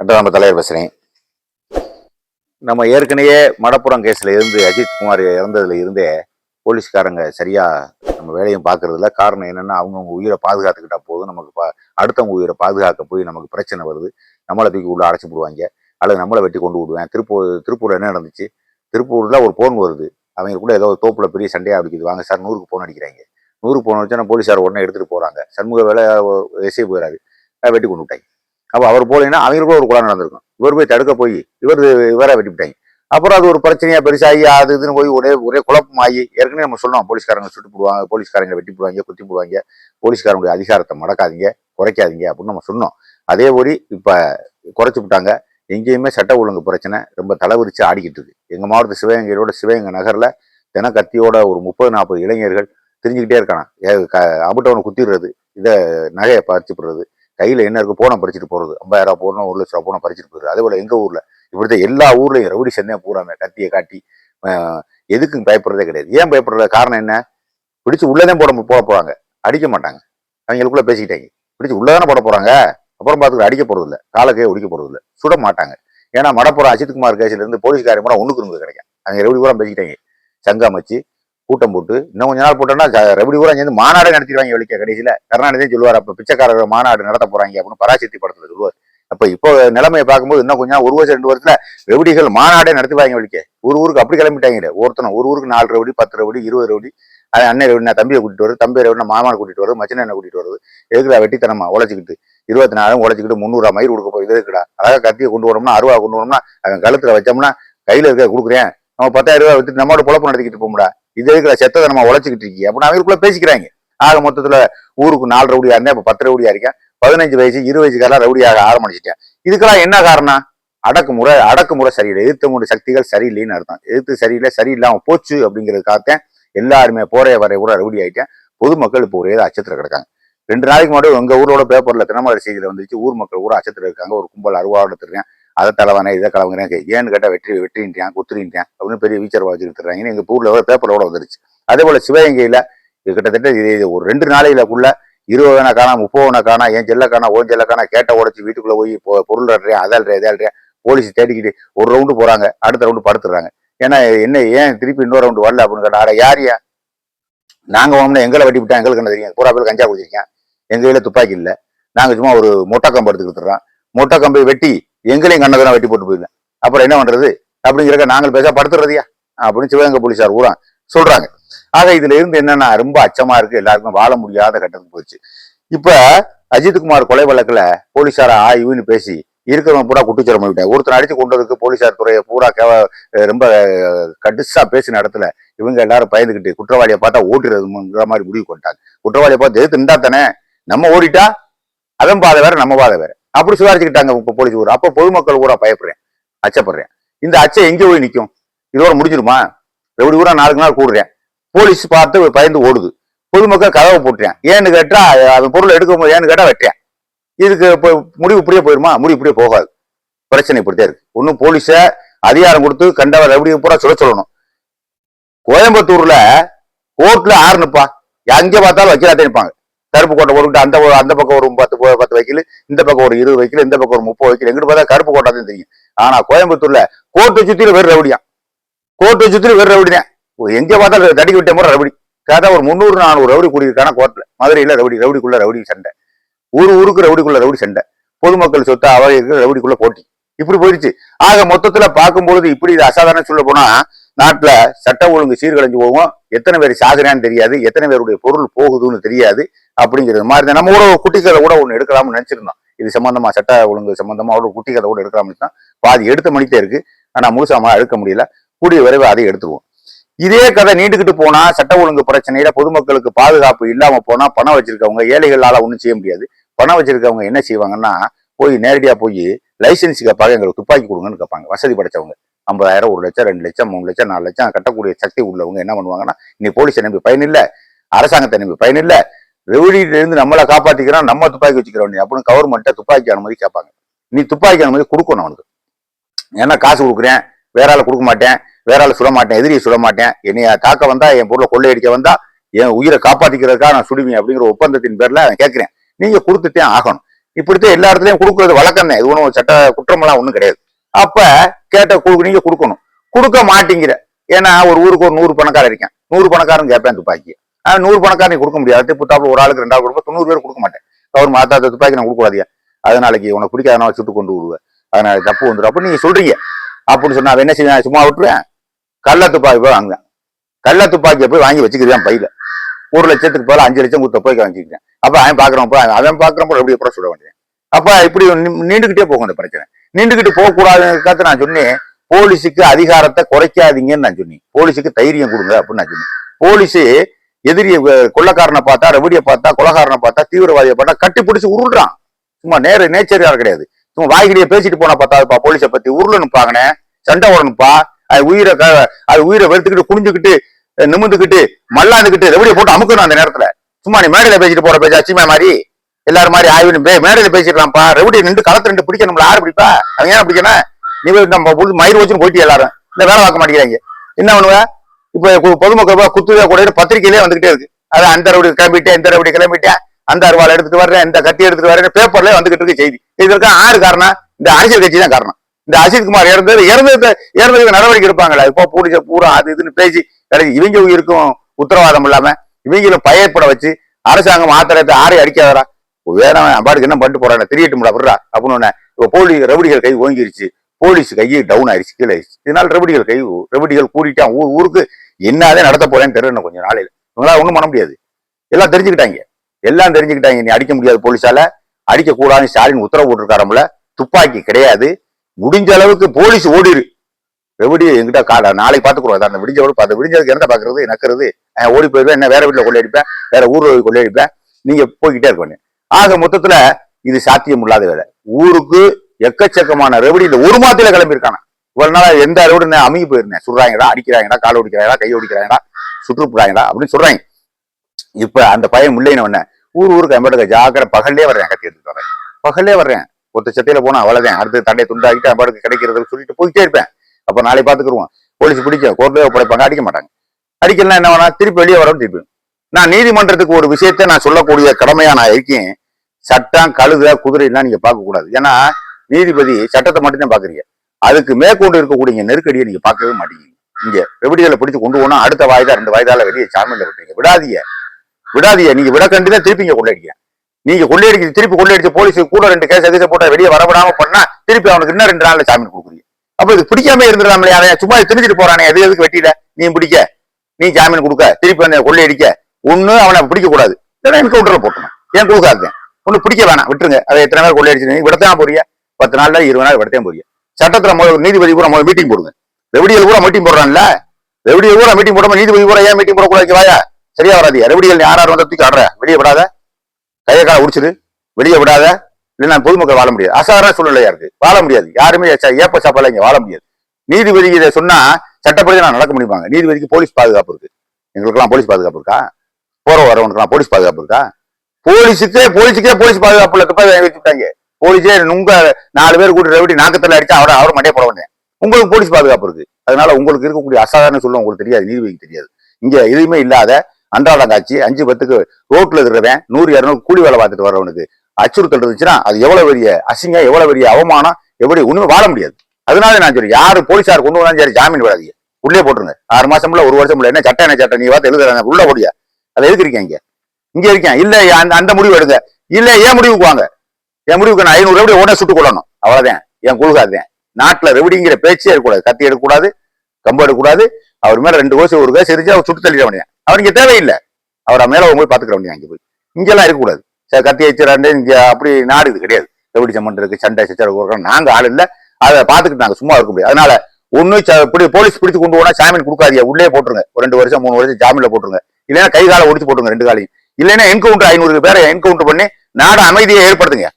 நம்ம தலைவர் பேசுகிறேன் நம்ம ஏற்கனவே மடப்புறம் கேஸில் இருந்து அஜித் குமார் இறந்ததுல இருந்தே போலீஸ்காரங்க சரியாக நம்ம வேலையும் பார்க்கறதில்ல. காரணம் என்னென்னா அவங்கவுங்க உயிரை பாதுகாத்துக்கிட்டா போதும். நமக்கு பா அடுத்தவங்க உயிரை பாதுகாக்க போய் நமக்கு பிரச்சனை வருது. நம்மளை தூக்கி உள்ள அடைச்சி விடுவாங்க. அல்லது நம்மளை வெட்டி கொண்டு விடுவேன். திருப்பூர் திருப்பூரில் என்ன நடந்துச்சு? திருப்பூரில் ஒரு போன் வருது. அவங்க கூட ஏதோ ஒரு பெரிய சண்டையாக அடிக்குது. வாங்க சார் நூறுக்கு போன் அடிக்கிறாங்க. நூறுக்கு போன் வச்சோன்னா போலீஸார் உடனே எடுத்துகிட்டு போகிறாங்க சண்முக வேலை எஸ்ஐ போயிடாரு வெட்டி கொண்டு விட்டாங்க அப்போ அவர் போலீங்கன்னா அவங்களுக்கும் ஒரு குளம் நடந்திருக்கும். இவர் போய் தடுக்க போய் இவர் இவரை வெட்டி விட்டாங்க அப்புறம் அது ஒரு பிரச்சனையாக பெருசாகி அது இதுன்னு போய் ஒரே ஒரே குழப்பமாகி ஏற்கனவே நம்ம சொன்னோம் போலீஸ்காரங்க சுட்டு போடுவாங்க போலீஸ்காரங்க வெட்டி போடுவாங்க குத்தி போடுவாங்க. போலீஸ்காரங்களுடைய அதிகாரத்தை மடக்காதீங்க குறைக்காதீங்க அப்படின்னு நம்ம சொன்னோம். அதே மாதிரி இப்போ குறைச்சி விட்டாங்க. எங்கேயுமே சட்ட ஒழுங்கு பிரச்சனை ரொம்ப தலைவிரிச்சு ஆடிக்கிட்டு இருக்கு. எங்கள் மாவட்ட சிவகங்கையோட சிவகங்கை நகரில் தின கத்தியோட ஒரு முப்பது நாற்பது இளைஞர்கள் தெரிஞ்சுக்கிட்டே இருக்கானா அபுட்டவனை குத்திடுறது இதை நகையை பறிச்சுப்படுறது கையில் என்ன இருக்கு போனை பறிச்சுட்டு போகிறது ஐம்பதாயிரம் ரூபா போனோம் ஒரு லட்ச ரூபா போனை பறிச்சுட்டு போயிடுறது அதே போல் எங்கள் ஊரில்? இப்படிதான் எல்லா ஊர்லேயும் ரவுடி சென்னையா பூராமே கத்தியை காட்டி எதுக்கும் பயப்படுறதே கிடையாது. ஏன் பயப்படுறது காரணம் என்ன? பிடிச்சு உள்ளதே போட போட போகிறாங்க அடிக்க மாட்டாங்க. அவங்களுக்குள்ளே பேசிக்கிட்டாங்க. பிடிச்சி உள்ளதானே போட போகிறாங்க அப்புறம் பார்த்துக்க அடிக்க போகிறதில்ல காலக்கையை காலக்கையே ஒடிக்க போகிறதில்ல சுட மாட்டாங்க. ஏன்னா மடப்புறம் அஜித்குமார் கேஸ்லேருந்து போலீஸ்காரங்க பூரா ஒன்றுக்கு ஒண்ணு கிடைக்கும். அவங்க ரவுடி பூரா பேசிக்கிட்டாங்க. சங்கம் வச்சு கூட்டம் போட்டு இன்னும் கொஞ்ச நாள் போட்டோம்னா ரெபடி கூட பூரா சேர்ந்து நடத்திடுவாங்க வெளிக்க கடைசியில். கருணாநிதியும் சொல்லுவார் அப்போ பிச்சைக்காரர் மாநாடு நடத்த போறாங்க அப்படின்னு பராசக்தி படத்தில் சொல்லுவார். அப்போ இப்போ நிலைமையை பார்க்கும்போது இன்னும் கொஞ்சம் ஒரு வருஷம் ரெண்டு வருஷத்தில் ரெபடிகள் மாநாடே நடத்துவாங்க வெளிக்க ஒரு ஊருக்கு அப்படி கிளம்பிட்டாங்க ஒருத்தனை ஒரு ஊருக்கு நாலு ரவுடி பத்து ரவுடி இருபது ரவுடி. அது அண்ணன் ரவுடி தம்பியை கூட்டிட்டு வருது தம்பி ரவுடி மாமான மாமாவை கூட்டிட்டு வருது மச்சனை என்ன கூட்டிட்டு வருது. எதுக்குடா வெட்டித்தனமா உழைச்சிக்கிட்டு? இருபத்தி நாலும் உழைச்சிக்கிட்டு முந்நூறு மயிர் கொடுக்க போய் இருக்குடா அழகாக கத்தியை கொண்டு வரோம்னா அருவா கொண்டு வரோம்னா அவன் கழுத்துல வச்சோம்னா கையில் இருக்க கொடுக்குறேன். நம்ம பத்தாயிரம் ரூபாய் வித்துட்டு நம்மளோட பொழப்பு நடத்திக்கிட்டு போமுடா இது இருக்கிற செத்ததை நம்ம உழைச்சிக்கிட்டு இருக்கீங்க. அப்படின்னு அவங்களுக்குள்ள பேசிக்கிறாங்க. ஆக மொத்தத்துல ஊருக்கு நாலு ரவுடியா இருந்தேன் இப்ப பத்து ரவுடியா இருக்கேன். பதினஞ்சு வயசு இருபது வயசுக்காரலாம் ரவுடியாக ஆரம்பிச்சிட்டேன். இதுக்கெல்லாம் என்ன காரணம்? அடக்குமுறை அடக்குமுறை சரியில்லை. எதிர்த்த முறை சக்திகள் சரியில்லைன்னு அர்த்தம். எதிர்த்து சரியில்லை சரியில்லாம போச்சு அப்படிங்கிறதுக்காகத்தான் எல்லாருமே போறைய வரை கூட ரவுடி ஆயிட்டேன். பொதுமக்கள் இப்போ ஒரே அச்சத்துல கிடக்காங்க. ரெண்டு நாளைக்கு முன்னாடி எங்கள் ஊரோட பேப்பர்ல தினமலர் செய்தியில வந்துச்சு ஊர் மக்கள் ஊர் அச்சத்துல இருக்காங்க. ஒரு கும்பல் அருவாவோட எடுத்துருக்கேன் அதை தலைவானே இதை கலவுங்கிறேன் ஏன்னு கேட்டால் வெற்றி வெற்றின்ட்டேன் குத்துறின்ட்டேன் அப்படின்னு பெரிய வீச்சர் வச்சுருக்காங்க எங்கள் ஊர்ல பேப்பரோட வந்துருச்சு. அதே போல் சிவகங்கையில் இது கிட்டத்தட்ட இது இது ஒரு ரெண்டு நாளைகளுக்குள்ள இருபதுனா காணா முப்பதுனா காணா என் செல்ல காணா ஓன் செல்ல காணா கேட்ட உடச்சி வீட்டுக்குள்ளே போய் பொருள் அடுறேன் அதல்றேன் இதல்றேன் போலீஸ் தேடிக்கிட்டு ஒரு ரவுண்டு போகிறாங்க அடுத்த ரவுண்டு படுத்துறாங்க. ஏன்னா என்ன ஏன் திருப்பி இன்னொரு ரவுண்டு வரல அப்படின்னு கேட்டால் அட யார் ஏன் நாங்கள் வாங்கினா எங்களை வெட்டி விட்டா எங்களுக்கு என்ன தெரியும்? பூரா பேர் கஞ்சா குடிச்சிருக்கேன். எங்கள் கையில் துப்பாக்கி இல்லை. நாங்கள் சும்மா ஒரு மொட்டை கம்பு எடுத்துக்கிட்டுறோம் மொட்டை கம்பை வெட்டி எங்களையும் கண்ணதெல்லாம் வெட்டி போட்டு போயிருந்தேன் அப்புறம் என்ன பண்றது? அப்படிங்கிறக்க நாங்கள் பேச படுத்துறதையா? அப்படின்னு சிவகங்கை போலீஸார் ஊரா சொல்றாங்க. ஆக இதுல இருந்து என்னன்னா ரொம்ப அச்சமா இருக்கு. எல்லாருக்கும் வாழ முடியாத கட்டத்துக்கு போச்சு இப்ப அஜித்குமார் கொலை வழக்குல போலீஸார ஆய்வுன்னு பேசி இருக்கிறவங்க பூரா குட்டிச்சரம் விட்டாங்க ஒருத்தர் அடிச்சு கொண்டதுக்கு போலீஸார் துறையை பூரா கேவ ரொம்ப கடுசா பேசின இடத்துல இவங்க எல்லாரும் பயந்துகிட்டு குற்றவாளியை பார்த்தா ஓட்டுறதுங்கிற மாதிரி முடிவு கொண்டாங்க குற்றவாளியை பார்த்து எதிர்த்து நின்றா தானே? நம்ம ஓடிட்டா? அதன் பாதை வேற நம்ம பாதை வேற. அப்படி சுதாரிச்சுக்கிட்டாங்க இப்போ போலீஸ் ஊர். அப்போ பொதுமக்கள் கூட பயப்படுறேன். அச்சப்படுறேன். இந்த அச்சம் எங்கே போய் நிற்கும்? இதோட முடிஞ்சிருமா? எப்படி கூட நாளுக்கு நாள் கூடுறேன். போலீஸ் பார்த்து பயந்து ஓடுது. பொதுமக்கள் கதவை போட்டுறேன். ஏன்னு கேட்டா அவன் பொருளை எடுக்க முடியாது ஏன்னு கேட்டா வெட்டேன் இதுக்கு இப்போ முடிவு இப்படியே போயிருமா? முடிவு இப்படியே போகாது. பிரச்சனை இப்படித்தான் இருக்கு. ஒன்றும் போலீஸை அதிகாரம் கொடுத்து கண்டவர் எப்படி பூரா சொல்ல சொல்லணும். கோயம்புத்தூர்ல கோர்ட்ல ஆறு நிப்பா எங்க பார்த்தாலும் வக்கீலாத்தான் நிற்பாங்க. கருப்பு கோட்டை போட்டுக்கிட்டு அந்த ஒரு- அந்த பக்கம் ஒரு பத்து பத்து வைக்கல் இந்த பக்கம் ஒரு இருபது வைக்கல் இந்த பக்கம் ஒரு முப்பது வைக்கல். எங்கிட்டு பார்த்தா கருப்பு கோட்டை தான் தெரியும். ஆனா கோயம்புத்தூர்ல கோட்டை சுத்திலும் வெறும் ரவுடியா. கோட்டை சுத்திலும் வெறும் ரவுடி தான் எங்க பார்த்தாலும் தடிக்க விட்ட முறை ரவுடி. கேட்டா ஒரு முந்நூறு நானூறு ரவுடி கூடியிருக்கான கோர்ட்ல. மதுரையில ரவுடி ரவுடிக்குள்ள ரவுடி சண்டை. ஒரு ஊருக்கு ரவுடிக்குள்ள ரவுடி சண்டை. பொதுமக்கள் சொத்து அவைக்கு ரவுடிக்குள்ள போட்டி. இப்படி போயிடுச்சு ஆக மொத்தத்துல பார்க்கும்பொழுது இப்படி இது அசாதாரண சொல்ல போனா நாட்டில் சட்ட ஒழுங்கு சீர்கழிஞ்சு போகும்? எத்தனை பேர் சாகுறான்னு தெரியாது. எத்தனை பேருடைய பொருள் போகுதுன்னு தெரியாது. அப்படிங்கிறது மாதிரி தான். நம்ம கூட ஒரு குட்டி கதை கூட ஒன்று எடுக்கலாம்னு நினைச்சிருந்தோம். இது சம்பந்தமா சட்ட ஒழுங்கு சம்பந்தமா ஒரு குட்டி கதை கூட எடுக்கலாம்னு தான் பாதி எடுத்த மணிக்கே இருக்கு. ஆனா முழுசாம எடுக்க முடியல. கூடிய விரைவு அதை எடுத்துருவோம். இதே கதை நீண்டுக்கிட்டு போனா சட்ட ஒழுங்கு பிரச்சனையில பொதுமக்களுக்கு பாதுகாப்பு இல்லாம போனா பணம் வச்சிருக்கவங்க ஏழைகளால ஒன்றும் செய்ய முடியாது. பணம் வச்சிருக்கவங்க என்ன செய்வாங்கன்னா போய் நேரடியா போய் லைசன்ஸுக்கு கேட்பாங்க எங்களுக்கு துப்பாக்கி கொடுங்கன்னு கேட்பாங்க. வசதி படைச்சவங்க. ஐம்பதாயிரம் ஒரு லட்சம் ரெண்டு லட்சம் மூணு லட்சம் நாலு லட்சம் கட்டக்கூடிய சக்தி உள்ளவங்க என்ன பண்ணுவாங்கன்னா நீ போலீஸை நம்பி பயன் இல்லை அரசாங்கத்தை நம்பி பயன் இல்ல நம்மளை காப்பாற்றிக்கிறான் நம்ம துப்பாக்கி வச்சுக்கிறோம் நீ அப்படின்னு கவர்மெண்ட்டை துப்பாக்கி அனுமதி கேட்பாங்க. நீ துப்பாக்கி அனுமதி கொடுக்கணும் அவனுக்கு. ஏன்னா காசு கொடுக்குறேன் வேற ஆளை கொடுக்க மாட்டேன் வேற ஆளை சுட மாட்டேன் எதிரியை சுட மாட்டேன் என்னைய தாக்க வந்தா என் பொருளை கொள்ளையடிக்க வந்தா என் உயிரை காப்பாற்றிக்கிறதுக்காக நான் சுடுவேன் அப்படிங்கிற ஒப்பந்தத்தின் பேர்ல நான் கேட்கிறேன். நீங்க கொடுத்துட்டே ஆகணும். இப்படித்தான் எல்லா இடத்துலையும் கொடுக்கறது வழக்கம் தான். இது ஒன்றும் சட்ட குற்றமெல்லாம் ஒன்றும் கிடையாது. அப்ப கேட்ட கு- நீங்க கொடுக்கணும். கொடுக்க மாட்டேங்கிற. ஏன்னா ஒரு ஊருக்கு ஒரு நூறு பணக்காரன் இருக்கேன். நூறு பணக்காரன் கேட்பேன் துப்பாக்கி. ஆனா நூறு பணக்காரன் கொடுக்க முடியாது. புத்தாப்புல ஒரு ஆளுக்கு ரெண்டாவது கொடுப்போம் தொண்ணூறு பேர் கொடுக்க மாட்டேன். அவர் மாத்தா துப்பாக்கி நான் கொடுக்கூடாதியா அது நாளைக்கு உனக்கு பிடிக்காதனால சுட்டு கொண்டு விடுவேன் அதனால தப்பு வந்துடும் அப்ப நீங்க சொல்றீங்க. அப்படின்னு சொன்னா அவன் என்ன செய்வேன்? சும்மா விட்டுருவேன். கள்ள துப்பாக்கி போய் வாங்குவேன். கள்ள துப்பாக்கியை போய் வாங்கி வச்சுக்கிறேன் பையில. ஒரு லட்சத்துக்கு போல அஞ்சு லட்சம் கொடுத்த போய் வாங்கிக்கிறேன் அப்ப அவன் பாக்குறப்ப அவன் பாக்குறப்ப எப்படி அப்புறம் சொல்ல வேண்டியது. அப்ப இப்படி நீண்டுகிட்டே போகும் இந்த பிரச்சனை. நின்றுக்கிட்டு போக நான் சொன்னேன். போலீஸுக்கு அதிகாரத்தை குறைக்காதீங்கன்னு நான் சொன்னேன். போலீஸுக்கு தைரியம் கொடுங்க அப்படின்னு நான் சொன்னேன். போலீஸு எதிரிய கொள்ளக்காரனை பார்த்தா ரவுடியை பார்த்தா கொலகாரனை பார்த்தா தீவிரவாதியை பார்த்தா கட்டி பிடிச்சி உருள்றான். சும்மா நேர நேச்சரியா கிடையாது. சும்மா வாய்கிலேயே பேசிட்டு போனா பார்த்தாதுப்பா போலீஸை பத்தி உருளனுப்பாங்கண்ணே சண்டை உடனுப்பா அது உயிரை அது உயிரை வெறுத்துக்கிட்டு குனிஞ்சுக்கிட்டு நிமிந்துக்கிட்டு மல்லாந்துக்கிட்டு ரவுடியை போட்டு அமுக்கணும் அந்த நேரத்துல. சும்மா நீ மேடையில பேசிட்டு போற பேச்சு அச்சுமே மாதிரி. எல்லாரும் மாதிரி ஆய்வு மேடையில பேசிடலாம்ப்பா. ரவுடி நின்று களத்துல பிடிக்க நம்மள யாரு பிடிப்பா? அவங்க ஏன் பிடிக்கணும் நீ போய் நம்ம புது மயிர் வச்சுன்னு போயிட்டு எல்லாரும்? இந்த வேலை பார்க்க மாட்டேங்கிறாங்க. என்ன பண்ணுவ? இப்ப பொதுமக்கள் குத்துவே கூட பத்திரிகையிலே வந்துகிட்டே இருக்கு. அது அந்த ரவுடி கிளம்பிட்டேன் இந்த ரவுடி கிளம்பிட்டேன் அந்த அருவாள் எடுத்துட்டு வர்றேன் இந்த கத்தி எடுத்துட்டு வர்றேன் பேப்பர்ல வந்துகிட்டு இருக்கு செய்தி. இதற்கு ஆறு காரணம் இந்த அரசியல் கட்சி தான் காரணம். இந்த அஜித் குமார் இறந்தது இறந்தது இறந்ததுக்கு நடவடிக்கை எடுப்பாங்களா? இப்போ பூடிச்ச பூரா அது இதுன்னு பேசி கடைசி இவங்க உயிருக்கும் உத்தரவாதம் இல்லாம இவங்களும் பயப்பட வச்சு அரசாங்கம் ஆத்திரத்தை ஆறே அடிக்காதரா வேறவன் பாட்டுக்கு என்ன பண்ணிட்டு போறாங்க தெரியட்டும்டா விடுறா அப்படின்னு ஒண்ணு இப்போ போலி ரவுடிகள் கை ஓங்கிருச்சு. போலீஸ் கையை டவுன் ஆயிடுச்சு கீழே ஆயிடுச்சு இதனால ரவுடிகள் கை ரவுடிகள் கூட்டிட்டான் ஊர் ஊருக்கு என்னதான் நடத்த போறேன்னு தெரியல கொஞ்சம் நாளையில. இவங்களால ஒண்ணும் பண்ண முடியாது. எல்லாம் தெரிஞ்சுக்கிட்டாங்க. எல்லாம் தெரிஞ்சுக்கிட்டாங்க. நீ அடிக்க முடியாது போலீஸால. அடிக்க கூடாதுன்னு ஸ்டாலின் உத்தரவு போட்டிருக்காரம்ல துப்பாக்கி கிடையாது. முடிஞ்ச அளவுக்கு போலீஸ் ஓடிரு. ரெவடி எங்கிட்ட கால நாளைக்கு பாத்துக்குறோம் அந்த விடிஞ்ச அளவுக்கு பார்த்து விடிஞ்சதுக்கு என்ன பாக்குறது நக்கிறது? ஓடி போயிருவேன் என்ன வேற வீட்டுல கொள்ளையடிப்பேன் வேற ஊர் கொள்ளையடிப்பேன். நீங்க போய்கிட்டே இருக்கணும். ஆக மொத்தத்துல இது சாத்தியம் இல்லாத வேலை. ஊருக்கு எக்கச்சக்கமான ரெவடி இந்த ஒரு மாதத்துல கிளம்பியிருக்காங்க. இவ்வளவு எந்த ரெவடி நான் அமுகி போயிருந்தேன்? சுடுறாங்கடா அடிக்கிறாங்கடா கால் ஒடிக்கிறாங்கடா கை ஒடிக்கிறாங்கடா சுற்றுப்புறாங்கடா அப்படின்னு சொல்றாங்க. இப்ப அந்த பையன் முல்லைன்னு ஊர் ஊருக்கு அம்பேடுக்க ஜாக்கிர பகல்லே வர்றேன் கத்தி எடுத்துட்டு வரேன். பகல்லே வர்றேன். ஒருத்த சட்டையில போனா அவ்வளவுதான். அடுத்து தண்டையை துண்டாக்கிட்டு அம்பாடுக்கு கிடைக்கிறது சொல்லிட்டு போயிட்டே இருப்பேன். அப்ப நாளை பாத்துக்கிருவோம் போலீஸ் பிடிக்க கோர்ட்ல ஒப்படைப்பாங்க அடிக்க மாட்டாங்க. அடிக்கலாம் என்ன வேணா திருப்பி வெளியே வரோம் திருப்பி. நான் நீதிமன்றத்துக்கு ஒரு விஷயத்தை நான் சொல்லக்கூடிய கடமையா நான் இருக்கேன். சட்டம் கழுத குதிரை நீங்க பார்க்க கூடாது. ஏன்னா நீதிபதி சட்டத்தை மட்டும்தான் பாக்குறீங்க அதுக்கு மேற்கொண்டு இருக்கக்கூடிய நெருக்கடியை நீங்க பார்க்கவே மாட்டீங்க. இங்க வெபடிகளை பிடிச்சு கொண்டு போனா அடுத்த வாய்தா ரெண்டு வாய்தால வெளியே சாமியில விட்டீங்க விடாதீங்க. விடாதீங்க. நீங்க விட கண்டுதான் திருப்பிங்க கொள்ளையடிக்க நீங்க கொள்ளையடிக்க திருப்பி கொள்ளையடிச்ச போலீஸ் கூட ரெண்டு கேஸ் எதிர்த்து போட்டா வெளியே வரப்படாம பண்ணா திருப்பி அவனுக்கு இன்னும் ரெண்டு நாள்ல ஜாமீன் கொடுக்குறீங்க. அப்ப இது பிடிக்காம இருந்துடாமலே அவன் சும்மா திணிச்சிட்டு போறானே எது எதுக்கு வெட்டியில? நீ பிடிக்க. நீ ஜாமீன் கொடுக்க. திருப்பி அந்த கொள்ளையடிக்க. ஒண்ணு அவனை பிடிக்க கூடாது. இல்லைன்னா என்கவுண்டர்ல போட்டணும் ஏன் கொடுக்காது ஒன்று பிடிக்க வேணாம். விட்டுருங்க. அதை எத்தனை பேர் கொள்ளையடிச்சு விடத்தான் போறிய பத்து நாள்ல இருபது நாள் விடத்தான் போறியா சட்டத்தில் முதல்ல நீதிபதி கூட முதல்ல மீட்டிங் போடுங்க. ரெவடியல் கூட மீட்டிங் போடுறான்ல? ரெவடியல் கூட மீட்டிங் போடாம நீதிபதி கூட ஏன் மீட்டிங் போடக்கூடாது வாயா? சரியா வராது. ரெவடியல் யார் யார் வந்தா தூக்கி ஆடுற. வெளியே விடாத. கையை காலை உடிச்சிரு வெளியே விடாத. இல்லைன்னா பொதுமக்கள் வாழ முடியாது. அசாதாரண சூழ்நிலையா இருக்கு. வாழ முடியாது. யாருமே ஏப்ப சாப்பாடுல இங்க வாழ முடியாது. நீதிபதி இதை சொன்னா சட்டப்படி நான் நடக்க முடியுமாங்க? நீதிபதிக்கு போலீஸ் பாதுகாப்பு இருக்கு. எங்களுக்கெல்லாம் போலீஸ் பாதுகாப்பு இருக்கா? போற வரவனுக்கெல்லாம் போலீஸ் பாதுகாப்பு இருக்கா? போலீஸுக்கே போலீஸுக்கே போலீஸ் பாதுகாப்பு துப்பாக்கி வச்சுட்டாங்க. போலீஸே உங்க நாலு பேர் கூட்டி ரெவடி நாக்கத்துல அடிச்சா அவரை அவர் மண்டே போட வந்தேன். உங்களுக்கு போலீஸ் பாதுகாப்பு இருக்கு. அதனால உங்களுக்கு இருக்கக்கூடிய அசாதாரண சொல்ல உங்களுக்கு தெரியாது நீதிபதிக்கு தெரியாது. இங்க எதுவுமே இல்லாத அன்றாடம் காட்சி அஞ்சு பத்துக்கு ரோட்ல இருக்கிறவன் நூறு இரநூறு கூலி வேலை பார்த்துட்டு வரவனுக்கு அச்சுறுத்தல் இருந்துச்சுன்னா அது எவ்வளவு பெரிய அசிங்கம் எவ்வளவு பெரிய அவமானம் எப்படி ஒண்ணுமே வாழ முடியாது. அதனால நான் சொல்லி யாரு போலீஸார் கொண்டு வந்தாலும் சரி ஜாமீன் விடாதீங்க. உள்ளே போட்டுருங்க. ஆறு மாசம்ல ஒரு வருஷம் என்ன சட்டம் என்ன சட்டம் நீ பார்த்து எழுதுறாங்க உள்ள போடியா அதை எதுக்கு இருக்கீங்க இங்க? இங்க இருக்கேன். இல்ல அந்த அந்த முடிவு எடுங்க. இல்ல ஏன் முடிவுக்கு வாங்க. என் முடிவுக்கு நான் ஐநூறு ரெவடி உடனே சுட்டு கொள்ளணும் அவ்வளவுதான். என் கொள்காதுதான் நாட்டுல ரெவடிங்கிற பேச்சே இருக்கக்கூடாது கத்தி எடுக்கக்கூடாது கம்பு எடுக்கக்கூடாது. அவர் மேல ரெண்டு கோசி ஒரு கோசி எரிஞ்சு அவர் சுட்டு தள்ளிட வேண்டிய அவர் இங்க தேவையில்லை. அவர் மேல அவங்க போய் பாத்துக்கிற வேண்டிய அங்கே போய். இங்கெல்லாம் இருக்கக்கூடாது. சரி கத்தி வச்சுறாண்டு இங்க அப்படி நாடு இது கிடையாது. ரெவடி சம்மன் இருக்கு சண்டை சச்சரவு நாங்க ஆள் இல்ல. அதை பாத்துக்கிட்டு நாங்க சும்மா இருக்க முடியாது. அதனால ஒண்ணு இப்படி போலீஸ் பிடிச்சு கொண்டு போனா ஜாமீன் கொடுக்காதீங்க. உள்ளே போட்டுருங்க. ஒரு ரெண்டு வருஷம் மூணு வருஷம் ஜாமீன்ல போட்டுருங்க. இல்லைன்னா கை காலை ஒடிச்சு போட்டுருங்க ரெண்டு காலையும். இல்லைன்னா என்கவுண்டர் ஐநூறு பேரை என்கவுண்டர் பண்ணி நாடு அமைதியை ஏற்படுத்துங்க.